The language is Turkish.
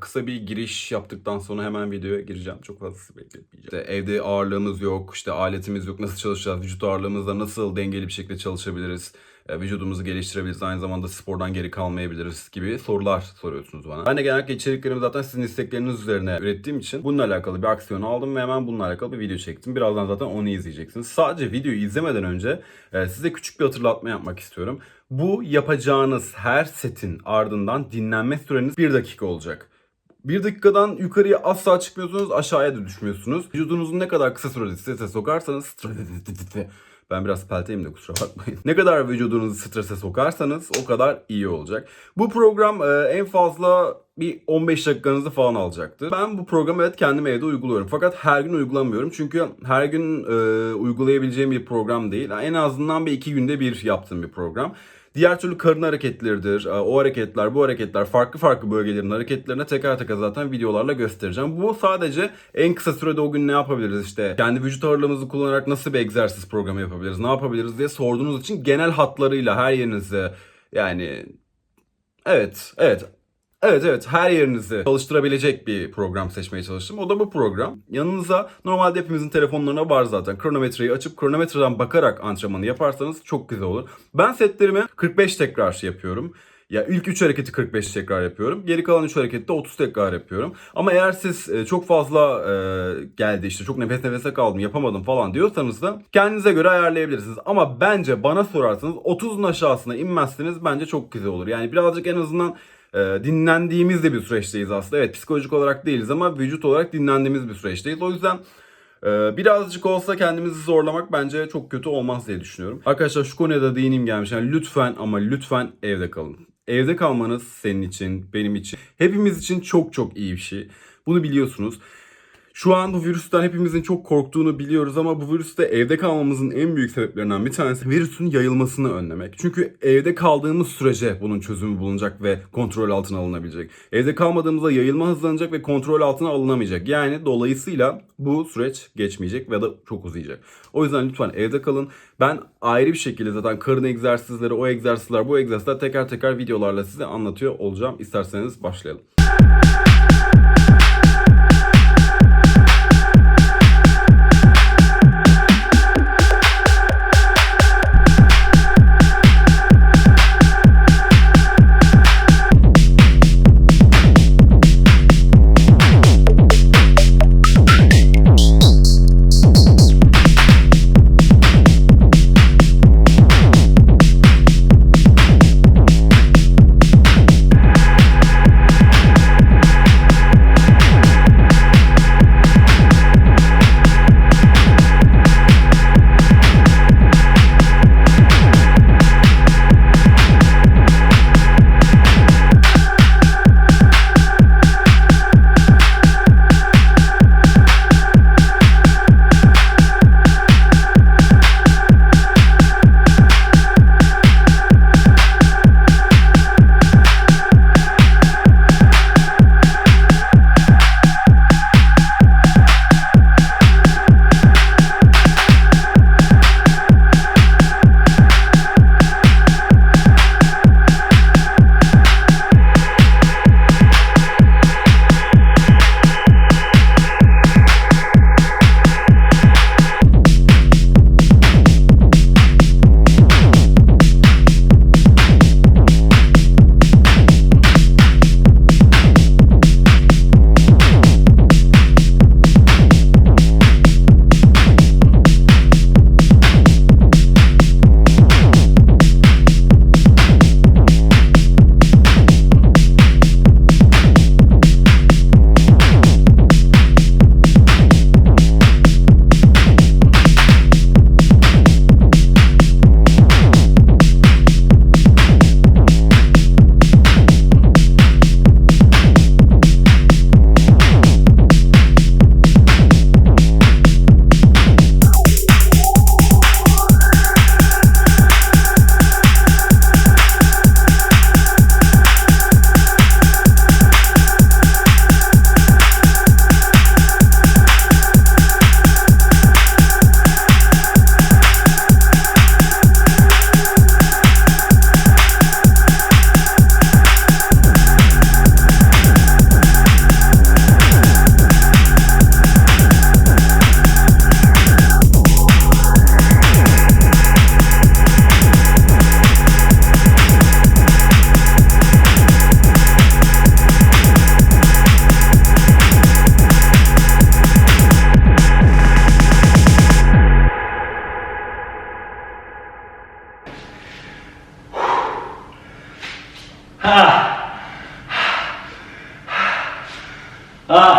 Kısa bir giriş yaptıktan sonra hemen videoya gireceğim. Çok fazla bekletmeyeceğim. İşte evde ağırlığımız yok, işte aletimiz yok. Nasıl çalışacağız? Vücut ağırlığımızla nasıl dengeli bir şekilde çalışabiliriz? E, Vücudumuzu geliştirebiliriz. Aynı zamanda spordan geri kalmayabiliriz gibi sorular soruyorsunuz bana. Ben de genellikle içeriklerimi zaten sizin istekleriniz üzerine ürettiğim için bununla alakalı bir aksiyon aldım ve hemen bununla alakalı bir video çektim. Birazdan zaten onu izleyeceksiniz. Sadece videoyu izlemeden önce e, size küçük bir hatırlatma yapmak istiyorum. Bu yapacağınız her setin ardından dinlenme süreniz 1 dakika olacak. Bir dakikadan yukarıya asla çıkmıyorsunuz, aşağıya da düşmüyorsunuz. Vücudunuzu ne kadar kısa sürede strese sokarsanız ben biraz pelteyim de kusura bakmayın. Ne kadar vücudunuzu strese sokarsanız o kadar iyi olacak. Bu program e, en fazla bir 15 dakikanızı falan alacaktı. Ben bu programı evet kendim evde uyguluyorum. Fakat her gün uygulamıyorum. Çünkü her gün e, uygulayabileceğim bir program değil. En azından bir iki günde bir yaptığım bir program. Diğer türlü karın hareketleridir. e, O hareketler, bu hareketler, farklı farklı bölgelerin hareketlerine teker teker zaten videolarla göstereceğim. Bu sadece en kısa sürede o gün ne yapabiliriz işte kendi vücut ağırlığımızı kullanarak nasıl bir egzersiz programı yapabiliriz, ne yapabiliriz diye sorduğunuz için genel hatlarıyla her yerinize yani evet, evet Evet evet her yerinizi çalıştırabilecek bir program seçmeye çalıştım. O da bu program. Yanınıza normalde hepimizin telefonlarına var zaten. Kronometreyi açıp kronometreden bakarak antrenmanı yaparsanız çok güzel olur. Ben setlerimi 45 tekrar yapıyorum. Ya ilk 3 hareketi 45 tekrar yapıyorum. Geri kalan 3 harekette 30 tekrar yapıyorum. Ama eğer siz e, çok fazla e, geldi işte çok nefes nefese kaldım yapamadım falan diyorsanız da kendinize göre ayarlayabilirsiniz. Ama bence bana sorarsanız 30'un aşağısına inmezseniz bence çok güzel olur. Yani birazcık en azından e, dinlendiğimiz de bir süreçteyiz aslında. Evet psikolojik olarak değiliz ama vücut olarak dinlendiğimiz bir süreçteyiz. O yüzden e, birazcık olsa kendimizi zorlamak bence çok kötü olmaz diye düşünüyorum. Arkadaşlar şu konuya da değineyim gelmiş. Yani lütfen ama lütfen evde kalın. Evde kalmanız senin için, benim için, hepimiz için çok çok iyi bir şey. Bunu biliyorsunuz. Şu an bu virüsten hepimizin çok korktuğunu biliyoruz ama bu virüste evde kalmamızın en büyük sebeplerinden bir tanesi virüsün yayılmasını önlemek. Çünkü evde kaldığımız sürece bunun çözümü bulunacak ve kontrol altına alınabilecek. Evde kalmadığımızda yayılma hızlanacak ve kontrol altına alınamayacak. Yani dolayısıyla bu süreç geçmeyecek ve da çok uzayacak. O yüzden lütfen evde kalın. Ben ayrı bir şekilde zaten karın egzersizleri, o egzersizler, bu egzersizler teker teker videolarla size anlatıyor olacağım. İsterseniz başlayalım. Ah. Ah.